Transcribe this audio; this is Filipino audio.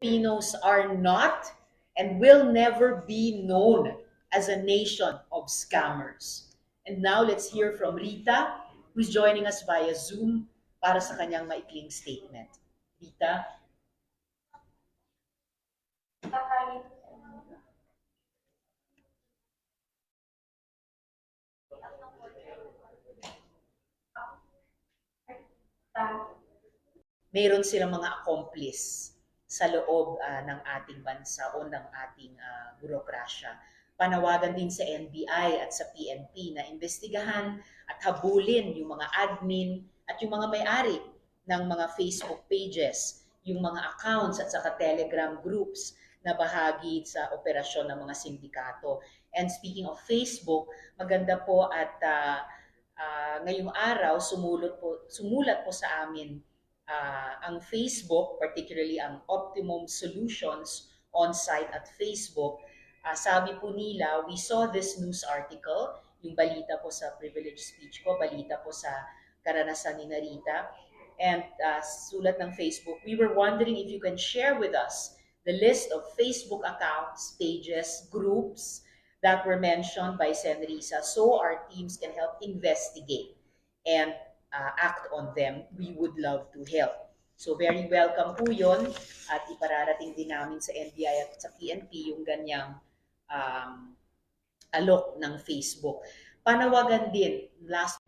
Filipinos are not and will never be known as a nation of scammers. And now let's hear from Rita, who's joining us via Zoom para sa kanyang maikling statement. Rita? mayroon silang mga accomplice sa loob ah, ng ating bansa o ng ating ah, burokrasya. Panawagan din sa NBI at sa PNP na investigahan at habulin yung mga admin at yung mga may-ari ng mga Facebook pages, yung mga accounts at saka Telegram groups na bahagi sa operasyon ng mga sindikato. And speaking of Facebook, maganda po at ah, ah, ngayong araw sumulot po, sumulat po sa amin ah, ang Facebook, particularly ang Optimum Solutions on-site at Facebook, ah, sabi po nila, we saw this news article, yung balita po sa privilege speech ko, balita po sa karanasan ni Narita, and ah, sulat ng Facebook, we were wondering if you can share with us the list of Facebook accounts, pages, groups that were mentioned by Senrisa so our teams can help investigate. And uh, act on them, we would love to help. So very welcome po yun at ipararating din namin sa NBI at sa PNP yung ganyang um, alok ng Facebook. Panawagan din, last